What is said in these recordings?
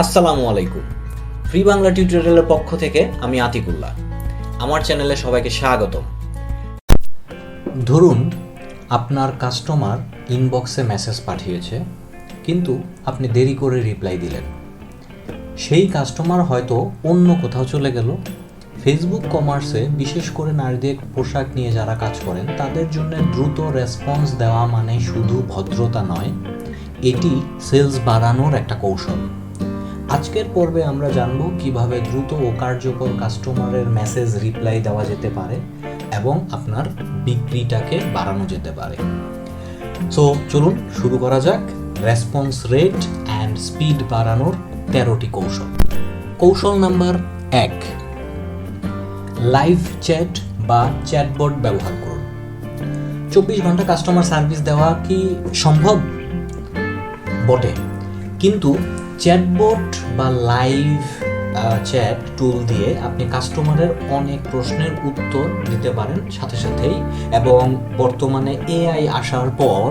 আসসালামু আলাইকুম। ফ্রি বাংলা টিউটোরিয়ালের পক্ষ থেকে আমি আতিকুল্লাহ। আমার চ্যানেলে সবাইকে স্বাগতম। ধরুন, আপনার কাস্টমার ইনবক্সে মেসেজ পাঠিয়েছে, কিন্তু আপনি দেরি করে রিপ্লাই দিলেন। সেই কাস্টমার হয়তো অন্য কোথাও চলে গেল। ফেসবুক কমার্সে বিশেষ করে নারীদের পোশাক নিয়ে যারা কাজ করেন, তাদের জন্য দ্রুত রেসপন্স দেওয়া মানে শুধু ভদ্রতা নয়, এটি সেলস বাড়ানোর একটা কৌশল। আজকের পর্বে আমরা জানব কীভাবে দ্রুত ও কার্যকর কাস্টমারের মেসেজ রিপ্লাই দেওয়া যেতে পারে এবং আপনার বিক্রিটাকে বাড়ানো যেতে পারে। সো চলুন শুরু করা যাক। রেসপন্স রেট অ্যান্ড স্পিড বাড়ানোর তেরোটি কৌশল। কৌশল নাম্বার এক লাইভ চ্যাট বা চ্যাটবট ব্যবহার করুন। চব্বিশ ঘণ্টা কাস্টমার সার্ভিস দেওয়া কি সম্ভব? বটে। কিন্তু চ্যাটবট বা লাইভ চ্যাট টুল দিয়ে আপনি কাস্টমারের অনেক প্রশ্নের উত্তর দিতে পারেন সাথে সাথেই। এবং বর্তমানে এআই আসার পর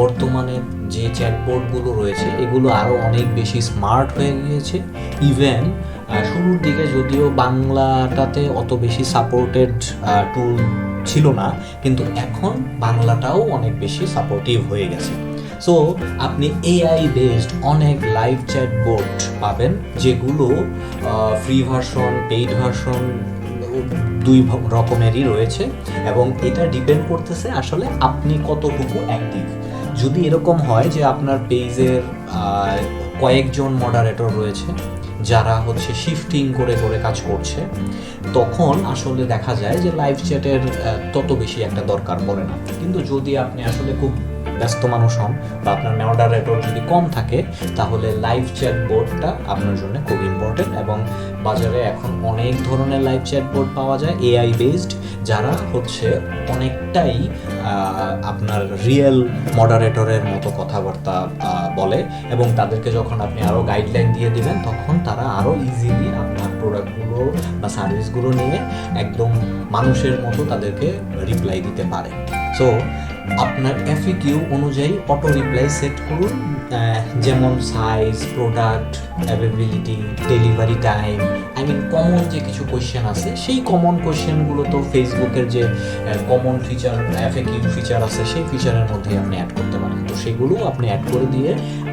বর্তমানে যে চ্যাটবোর্ডগুলো রয়েছে, এগুলো আরও অনেক বেশি স্মার্ট হয়ে গিয়েছে। ইভেন শুরুর দিকে যদিও বাংলাটাতে অত বেশি সাপোর্টেড টুল ছিল না, কিন্তু এখন বাংলাটাও অনেক বেশি সাপোর্টিভ হয়ে গেছে। সো আপনি এআই বেসড অনেক লাইভ চ্যাট বোর্ড পাবেন, যেগুলো ফ্রি ভার্সন পেইড ভার্সন দুই রকমেরই রয়েছে এবং এটা ডিপেন্ড করতেছে আসলে আপনি কতটুকু অ্যাক্টিভ যদি এরকম হয় যে আপনার পেজের কয়েকজন মডারেটর রয়েছে, যারা হচ্ছে শিফটিং করে করে কাজ করছে, তখন আসলে দেখা যায় যে লাইভ চ্যাটের তত বেশি একটা দরকার পড়ে না। কিন্তু যদি আপনি আসলে খুব ব্যস্ত মানুষ হন বা আপনার মেমোডার মডারেটর যদি কম থাকে, তাহলে লাইভ চ্যাট বোর্ডটা আপনার জন্য খুব ইম্পর্টেন্ট এবং বাজারে এখন অনেক ধরনের লাইভ চ্যাট বোর্ড পাওয়া যায় এআই বেসড যারা হচ্ছে অনেকটাই আপনার রিয়েল মডারেটরের মতো কথাবার্তা বলে এবং তাদেরকে যখন আপনি আরও গাইডলাইন দিয়ে দিবেন, তখন তারা আরও ইজিলি আপনার প্রোডাক্টগুলো বা সার্ভিসগুলো নিয়ে একদম মানুষের মতো তাদেরকে রিপ্লাই দিতে পারে। সো আপনার এফিকিউ অনুযায়ী অটো রিপ্লাই সেট করুন যেমন size product availability delivery time I mean common যে কিছু কোয়েশ্চেন আছে, সেই কমন কোয়েশ্চেনগুলো তো ফেসবুকের যে কমন ফিচার এফএকিউ ফিচার আছে, সেই ফিচারের মধ্যে আপনি অ্যাড করতে পারেন। তো সেগুলো আপনি অ্যাড করে দিয়ে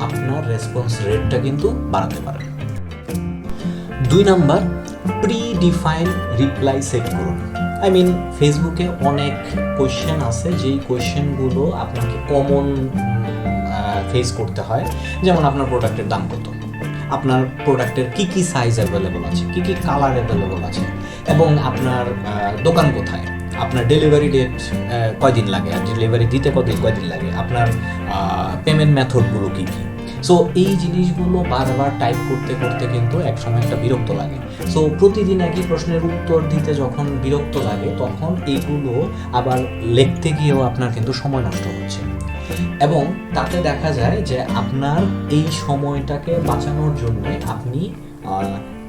আপনার রেসপন্স রেটটা কিন্তু বাড়াতে পারেন। দুই number predefine reply set করুন। আই মিন ফেসবুকে অনেক কোয়েশ্চেন আছে, যেই কোয়েশ্চেনগুলো আপনাকে কমন ফেস করতে হয়। যেমন আপনার প্রোডাক্টের দাম কত? আপনার প্রোডাক্টের কি কি সাইজ অ্যাভেলেবল আছে? কি কি কালার অ্যাভেলেবল আছে? এবং আপনার দোকান কোথায়? আপনার ডেলিভারি ডেট কয়দিন লাগে? আর ডেলিভারি দিতে কদিন কয়দিন লাগে? আপনার পেমেন্ট মেথডগুলো কী কী? সো এই জিনিসগুলো বারবার টাইপ করতে করতে কিন্তু একসময় একটা বিরক্ত লাগে। সো প্রতিদিন একই প্রশ্নের উত্তর দিতে যখন বিরক্ত লাগে, তখন এইগুলো আবার লিখতে গিয়েও আপনার কিন্তু সময় নষ্ট হচ্ছে। এবং তাতে দেখা যায় যে আপনার এই সময়টাকে বাঁচানোর জন্য আপনি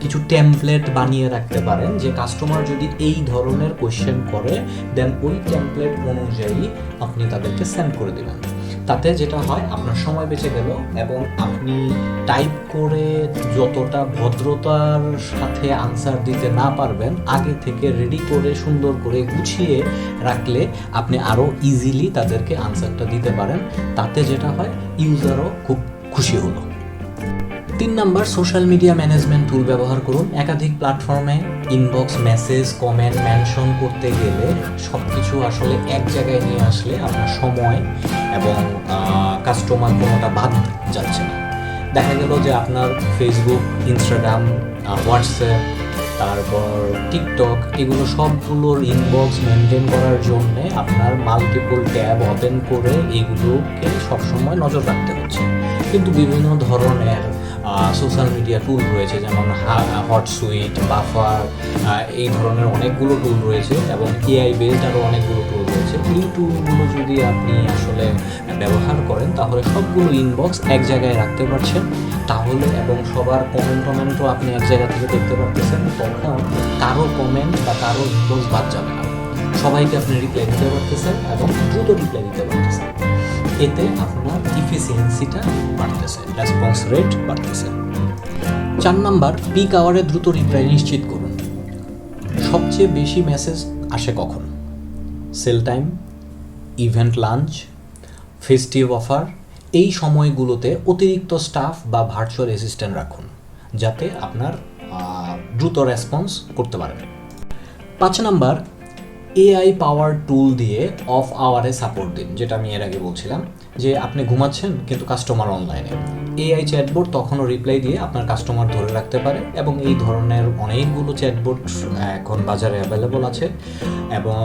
কিছু টেমপ্লেট বানিয়ে রাখতে পারেন, যে কাস্টমার যদি এই ধরনের কোয়েশ্চেন করে দেন ওই টেমপ্লেট অনুযায়ী আপনি তাদেরকে সেন্ড করে দেবেন। তাতে যেটা হয়, আপনার সময় বেঁচে গেল এবং আপনি টাইপ করে যতটা ভদ্রতার সাথে আনসার দিতে না পারবেন, আগে থেকে রেডি করে, সুন্দর করে গুছিয়ে রাখলে আপনি আরও ইজিলি তাদেরকে আনসারটা দিতে পারেন। তাতে যেটা হয় ইউজারও খুব খুশি হলো। তিন number social media management tool ব্যবহার করুন। একাধিক প্ল্যাটফর্মে ইনবক্স মেসেজ কমেন্ট মেনশন করতে গেলে সব কিছু আসলে এক জায়গায় নিয়ে আসলে আপনার সময় এবং কাস্টমার কোনোটা বাদ যাচ্ছে না। দেখা গেল যে আপনার ফেসবুক ইনস্টাগ্রাম হোয়াটসঅ্যাপ তারপর টিকটক এগুলো সবগুলোর ইনবক্স মেনটেন করার জন্য আপনার মাল্টিপল ট্যাব ওপেন করে এগুলোকে সবসময় নজর রাখতে হচ্ছে। কিন্তু বিভিন্ন ধরনের সোশ্যাল মিডিয়া টুল রয়েছে, যেমন হট সুইট বাফার এই ধরনের অনেকগুলো টুল রয়েছে এবং এআই বেসড আরও অনেকগুলো টুল রয়েছে। এই টুলগুলো যদি আপনি আসলে ব্যবহার করেন, তাহলে সবগুলো ইনবক্স এক জায়গায় রাখতে পারছেন। তাহলে এবং সবার কমেন্ট টমেন্টও আপনি এক জায়গা থেকে দেখতে পারতেছেন তখন কারও কমেন্ট বা কারও ইনবক্স বাদ যাবে না। সবাইকে আপনি রিপ্লাই দিতে পারতেছেন এবং দ্রুত রিপ্লাই দিতে পারতেছেন। এতে আপনার ইফিসিয়েন্সিটা বাড়তেছে রেসপন্স রেট বাড়তেছে। চার নাম্বার পিক আওয়ারে দ্রুত রিপ্লাই নিশ্চিত করুন। সবচেয়ে বেশি মেসেজ আসে কখন? Sale time event launch festive offer এই সময়গুলোতে অতিরিক্ত স্টাফ বা ভার্চুয়াল অ্যাসিস্ট্যান্ট রাখুন, যাতে আপনার দ্রুত রেসপন্স করতে পারেন। পাঁচ নাম্বার এআই পাওয়ার টুল দিয়ে অফ আওয়ারে সাপোর্ট দিন, যেটা আমি এর আগে বলছিলাম, যে আপনি ঘুমাচ্ছেন কিন্তু কাস্টমার অনলাইনে এআই চ্যাটবোর্ড তখনও রিপ্লাই দিয়ে আপনার কাস্টমার ধরে রাখতে পারে এবং এই ধরনের অনেকগুলো চ্যাটবোর্ড এখন বাজারে অ্যাভেলেবল আছে। এবং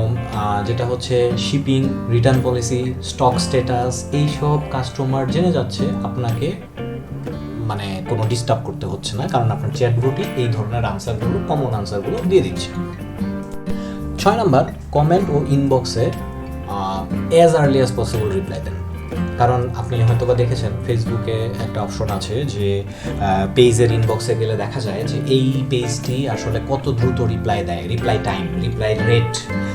যেটা হচ্ছে shipping return policy stock status এইসব কাস্টমার জেনে যাচ্ছে আপনাকে মানে কোনো ডিস্টার্ব করতে হচ্ছে না, কারণ আপনার চ্যাটবোর্ডই এই ধরনের আনসারগুলো কমন আনসারগুলো দিয়ে দিচ্ছে। ছয় নাম্বার কমেন্ট ও ইনবক্সে as early as possible reply দেন। কারণ আপনি হয়তো বা দেখেছেন ফেসবুকে একটা অপশন আছে যে পেজের ইনবক্সে গেলে দেখা যায় যে এই পেজটি আসলে কত দ্রুত রিপ্লাই দেয় reply time reply rate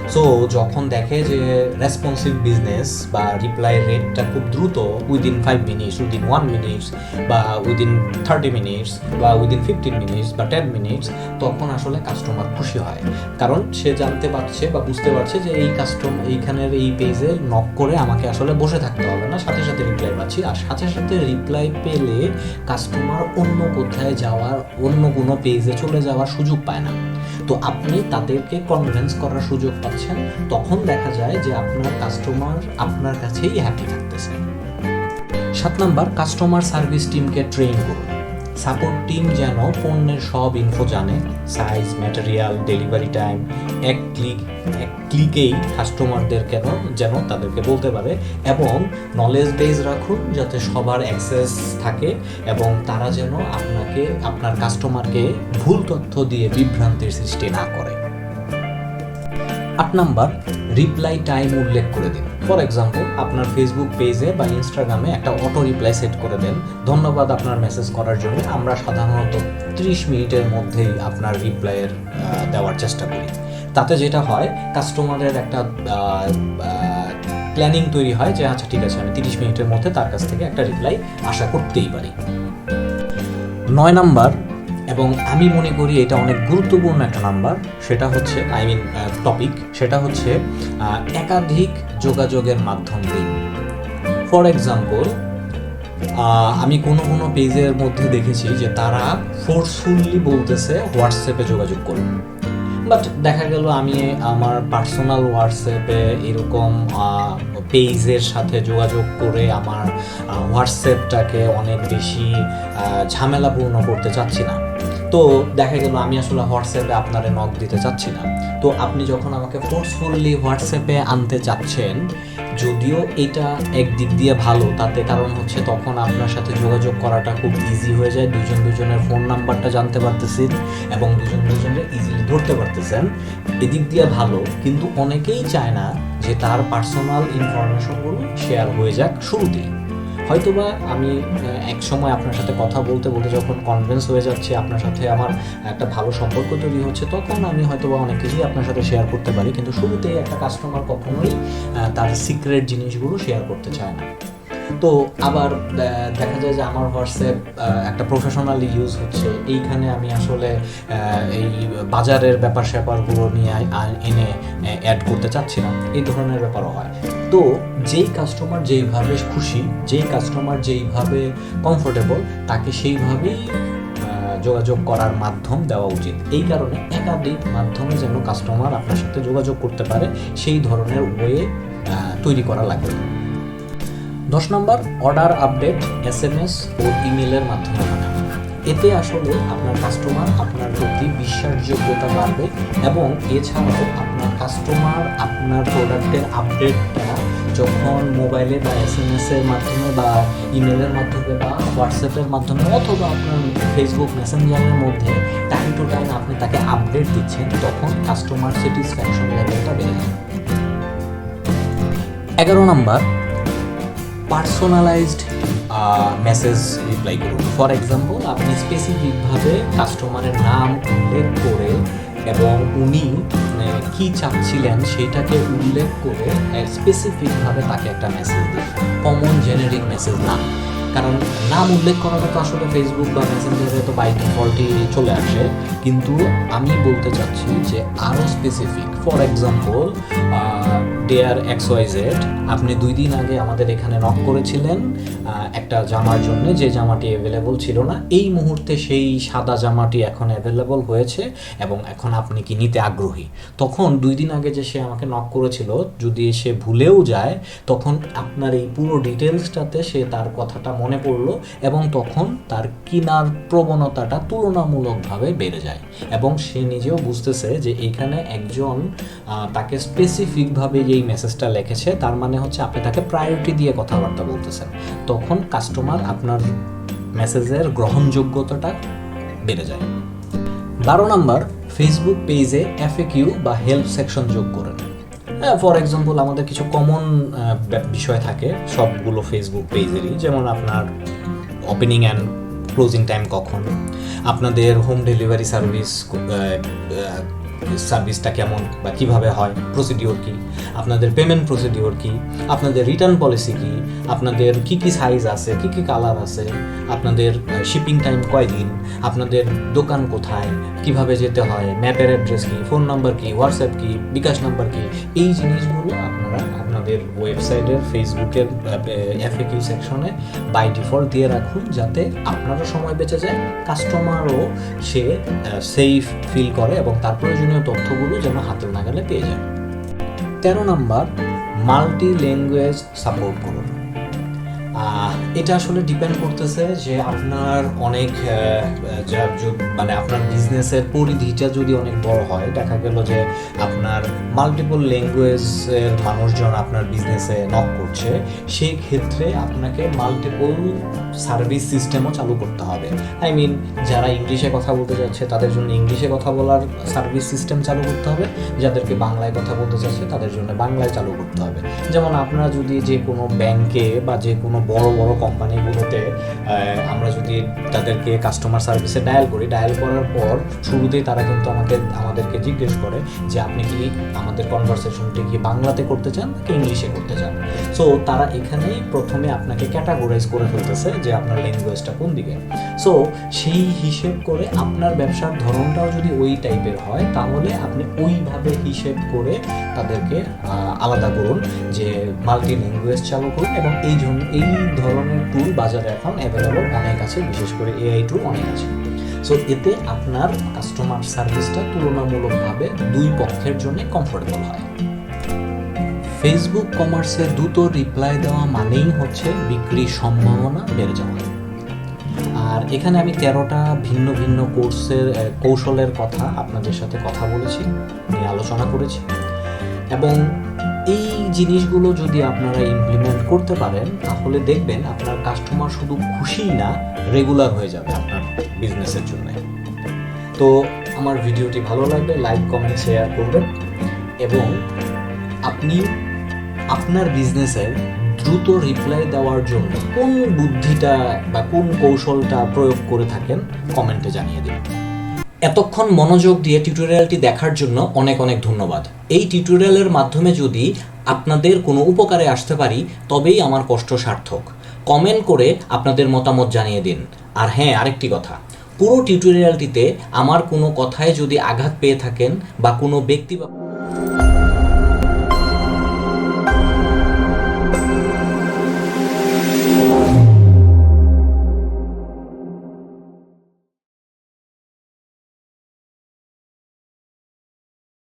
so যখন দেখে যে রেসপন্সিভ বিজনেস বা রিপ্লাই রেটটা খুব দ্রুত within five minutes within one minutes বা উইদিন থার্টি মিনিটস বা উইদিন ফিফটিন মিনিটস বা টেন মিনিটস তখন আসলে কাস্টমার খুশি হয়। কারণ সে জানতে পারছে বা বুঝতে পারছে যে এই কাস্টম এইখানের এই পেজে নক করে আমাকে আসলে বসে থাকতে হবে না সাথে সাথে রিপ্লাই পাচ্ছি। আর সাথে সাথে রিপ্লাই পেলে কাস্টমার অন্য কোথায় যাওয়ার, অন্য কোনো পেজে চলে যাওয়ার সুযোগ পায় না। তো আপনি তাদেরকে কনভিন্স করার সুযোগ পাচ্ছেন। তখন দেখা যায় যে আপনার কাস্টমার আপনার কাছেই হ্যাপি থাকতেছে। সাত নাম্বার কাস্টমার সার্ভিস টিমকে ট্রেন করুন। সাপোর্ট টিম যেন পণ্যের সব ইনফো জানে সাইজ ম্যাটেরিয়াল ডেলিভারি টাইম এক ক্লিক এক ক্লিকেই কাস্টমারদের কেন যেন তাদেরকে বলতে পারে এবং নলেজ বেস রাখুন যাতে সবার অ্যাক্সেস থাকে এবং তারা যেন আপনাকে, আপনার কাস্টমারকে ভুল তথ্য দিয়ে বিভ্রান্তির সৃষ্টি না করে। আট নাম্বার রিপ্লাই টাইম উল্লেখ করে দিন। ফর এক্সাম্পল, আপনার ফেসবুক পেজে বা ইনস্টাগ্রামে একটা অটো রিপ্লাই সেট করে দেন। ধন্যবাদ আপনার মেসেজ করার জন্য। আমরা সাধারণত ত্রিশ মিনিটের মধ্যেই আপনার রিপ্লাইয়ের দেওয়ার চেষ্টা করি। তাতে যেটা হয় কাস্টমারের একটা প্ল্যানিং তৈরি হয় যে আচ্ছা ঠিক আছে, আমি তিরিশ মিনিটের মধ্যে তার কাছ থেকে একটা রিপ্লাই আশা করতেই পারি। নয় নাম্বার এবং আমি মনে করি এটা অনেক গুরুত্বপূর্ণ একটা নাম্বার। সেটা হচ্ছে আই মিন টপিক সেটা হচ্ছে একাধিক যোগাযোগের মাধ্যম দিন ফর এক্সাম্পল আমি কোনো কোনো পেজের মধ্যে দেখেছি যে তারা ফোর্সফুলি বলতেছে হোয়াটসঅ্যাপে যোগাযোগ করুন। বাট দেখা গেল আমি আমার পার্সোনাল হোয়াটসঅ্যাপে এরকম পেজের সাথে যোগাযোগ করে আমার হোয়াটসঅ্যাপটাকে অনেক বেশি ঝামেলাপূর্ণ করতে চাচ্ছি না। তো দেখা গেল আমি আসলে হোয়াটসঅ্যাপে আপনারে নক দিতে চাচ্ছি না। তো আপনি যখন আমাকে ফোর্সফুলি হোয়াটসঅ্যাপে আনতে চাচ্ছেন, যদিও এটা একদিক দিয়ে ভালো, তাতে কারণ হচ্ছে তখন আপনার সাথে যোগাযোগ করাটা খুব ইজি হয়ে যায় দুজন দুজনের ফোন নাম্বারটা জানতে পারতেছেন এবং দুজন দুজনের ইজিলি ধরতে পারতেছেন। এদিক দিয়ে ভালো, কিন্তু অনেকেই চায় না যে তার পার্সোনাল ইনফরমেশনগুলো শেয়ার হয়ে যাক শুরুতেই। হয়তোবা আমি এক সময় আপনার সাথে কথা বলতে বলতে যখন কনভিন্স হয়ে যাচ্ছে আপনার সাথে আমার একটা ভালো সম্পর্ক তৈরি হচ্ছে, তখন আমি হয়তোবা অনেক কিছুই আপনার সাথে শেয়ার করতে পারি। কিন্তু শুরুতেই একটা কাস্টমার কখনোই তার সিক্রেট জিনিসগুলো শেয়ার করতে চায় না। তো আবার দেখা যায় যে আমার হোয়াটসঅ্যাপ একটা প্রফেশনালি ইউজ হচ্ছে। এইখানে আমি আসলে এই বাজারের ব্যাপার স্যাপারগুলো নিয়ে এনে অ্যাড করতে চাচ্ছি না এই ধরনের ব্যাপারও হয়। তো যেই কাস্টমার যেইভাবে খুশি, যেই কাস্টমার যেইভাবে কমফোর্টেবল তাকে সেইভাবেই যোগাযোগ করার মাধ্যম দেওয়া উচিত। এই কারণে একাধিক মাধ্যমে যেন কাস্টমার আপনার সাথে যোগাযোগ করতে পারে, সেই ধরনের ওয়ে তৈরি করা লাগবে দশ নম্বর order update S M S ও ইমেলের মাধ্যমে পাঠানো এতে আসলে আপনার কাস্টমার আপনার প্রতি বিশ্বাসযোগ্যতা বাড়বে এবং এছাড়াও আপনার কাস্টমার আপনার প্রোডাক্টের আপডেটটা যখন মোবাইলে বা এস এম এস এর মাধ্যমে বা ইমেলের মাধ্যমে বা হোয়াটসঅ্যাপের মাধ্যমে অথবা আপনার ফেসবুক মেসেঞ্জারের মধ্যে টাইম টু টাইম আপনি তাকে আপডেট দিচ্ছেন, তখন কাস্টমার স্যাটিসফ্যাকশন লেভেলটা বেড়ে যাবে। এগারো নাম্বার পার্সোনালাইজড মেসেজ রিপ্লাই করুন। ফর এক্সাম্পল আপনি স্পেসিফিকভাবে কাস্টমারের নাম উল্লেখ করে এবং উনি মানে, কি চাচ্ছিলেন সেটাকে উল্লেখ করে স্পেসিফিকভাবে তাকে একটা মেসেজ দিন। কমন জেনারিক মেসেজ না। কারণ নাম উল্লেখ করাটা তো আসলে ফেসবুক বা মেসেঞ্জারে তো বাই ডিফল্টই চলে আসে। কিন্তু আমি বলতে চাচ্ছি যে আরও specific for example dear X Y Z আপনি দুই দিন আগে আমাদের এখানে নক করেছিলেন একটা জামার জন্য, যে জামাটি অ্যাভেলেবল ছিল না। এই মুহূর্তে সেই সাদা জামাটি এখন অ্যাভেলেবল হয়েছে এবং এখন আপনি কি নিতে আগ্রহী? তখন দুই দিন আগে যে সে আমাকে নক করেছিল, যদি সে ভুলেও যায়, তখন আপনার এই পুরো ডিটেলসটাতে সে তার কথাটা মনে পড়ল এবং তখন তার কিনার প্রবণতাটা তুলনামূলকভাবে বেড়ে যায় এবং সে নিজেও বুঝতেছে যে এখানে একজন তাকে স্পেসিফিকভাবে যেই মেসেজটা লিখেছে, তার মানে হচ্ছে আপনি তাকে প্রায়োরিটি দিয়ে কথাবার্তা বলতেছেন। তখন কাস্টমার আপনার মেসেজের গ্রহণযোগ্যতাটা বেড়ে যায়। বারো নাম্বার ফেসবুক পেজে এফএকিউ বা হেল্প সেকশন যোগ করেন ফর এক্সাম্পল আমাদের কিছু কমন বিষয় থাকে, সবগুলো ফেসবুক পেজেরই যেমন আপনার ওপেনিং অ্যান্ড ক্লোজিং টাইম কখন? আপনাদের হোম ডেলিভারি সার্ভিস সার্ভিসটা কেমন বা কীভাবে হয় প্রসিডিওর কি, আপনাদের পেমেন্ট প্রসিডিওর কি, আপনাদের রিটার্ন পলিসি কি, আপনাদের কি কি সাইজ আছে, কি কি কালার আছে, আপনাদের শিপিং টাইম কয়দিন, আপনাদের দোকান কোথায়, কীভাবে যেতে হয় ম্যাপের অ্যাড্রেস কি ফোন নাম্বার কি হোয়াটসঅ্যাপ কি, বিকাশ নাম্বার কি, এই জিনিসগুলো আপনারা আপনাদের ওয়েবসাইটের ফেসবুকের এফএকিউ সেকশনে বাই ডিফল্ট দিয়ে রাখুন যাতে আপনারও সময় বেঁচে যায় কাস্টমারও সে সেফ ফিল করে এবং তার প্রয়োজনীয় তথ্যগুলো যেন হাতের নাগালে পেয়ে যায়। তেরো নাম্বার মাল্টি ল্যাঙ্গুয়েজ সাপোর্ট করুন। এটা আসলে ডিপেন্ড করতেছে যে আপনার অনেক মানে আপনার বিজনেসের পরিধিটা যদি অনেক বড় হয়, দেখা গেল যে আপনার মাল্টিপল ল্যাঙ্গুয়েজের মানুষজন আপনার বিজনেসে নক করছে, সেই ক্ষেত্রে আপনাকে মাল্টিপল সার্ভিস সিস্টেমও চালু করতে হবে। আই মিন যারা ইংলিশে কথা বলতে যাচ্ছে, তাদের জন্য ইংলিশে কথা বলার সার্ভিস সিস্টেম চালু করতে হবে। যাদেরকে বাংলায় কথা বলতে চাচ্ছে তাদের জন্য বাংলায় চালু করতে হবে। যেমন আপনারা যদি যে কোনো ব্যাংকে বা যে কোনো বড় বড় কোম্পানিগুলোতে আমরা যদি তাদেরকে কাস্টমার সার্ভিসে ডায়াল করি ডায়াল করার পর শুরুতেই তারা কিন্তু আমাকে আমাদেরকে জিজ্ঞেস করে যে আপনি কি আমাদের কনভারসেশনটি কি বাংলাতে করতে চান নাকি ইংলিশে করতে চান? সো তারা এখানেই প্রথমে আপনাকে ক্যাটাগরাইজ করে ফেলতেছে যে আপনার ল্যাঙ্গুয়েজটা কোন দিকে। সো সেই হিসেব করে আপনার ব্যবসার ধরনটাও যদি ওই টাইপের হয়, তাহলে আপনি ওইভাবে হিসেব করে তাদেরকে আলাদা করুন যে মাল্টি ল্যাঙ্গুয়েজ চালু করুন এবং এই জন্য, এই ধরনের টুল বাজারে এখন অ্যাভেলেবল অনেক আছে, বিশেষ করে এআই টুল অনেক আছে। সো এতে আপনার কাস্টমার সার্ভিসটা তুলনামূলকভাবে দুই পক্ষের জন্য কমফোর্টেবল হয়। ফেসবুক কমার্সে দ্রুত রিপ্লাই দেওয়া মানেই হচ্ছে বিক্রির সম্ভাবনা বেড়ে যাওয়া। আর এখানে আমি তেরোটা ভিন্ন ভিন্ন কোর্সের কৌশলের কথা আপনাদের সাথে কথা বলেছি, নিয়ে আলোচনা করেছি। এবং এই জিনিসগুলো যদি আপনারা ইমপ্লিমেন্ট করতে পারেন, তাহলে দেখবেন আপনার কাস্টমার শুধু খুশিই না রেগুলার হয়ে যাবে আপনার বিজনেসের জন্য। তো আমার ভিডিওটি ভালো লাগলে লাইক কমেন্ট শেয়ার করবেন এবং আপনি আপনার বিজনেসের দ্রুত রিপ্লাই দেওয়ার জন্য কোন বুদ্ধিটা বা কোন কৌশলটা প্রয়োগ করে থাকেন কমেন্টে জানিয়ে দিন। এতক্ষণ মনোযোগ দিয়ে টিউটোরিয়ালটি দেখার জন্য অনেক অনেক ধন্যবাদ। এই টিউটোরিয়ালের মাধ্যমে যদি আপনাদের কোনো উপকারে আসতে পারি, তবেই আমার কষ্ট সার্থক। কমেন্ট করে আপনাদের মতামত জানিয়ে দিন। আর হ্যাঁ আরেকটি কথা। পুরো টিউটোরিয়ালটিতে আমার কোনো কথায় যদি আঘাত পেয়ে থাকেন বা কোনো ব্যক্তি বা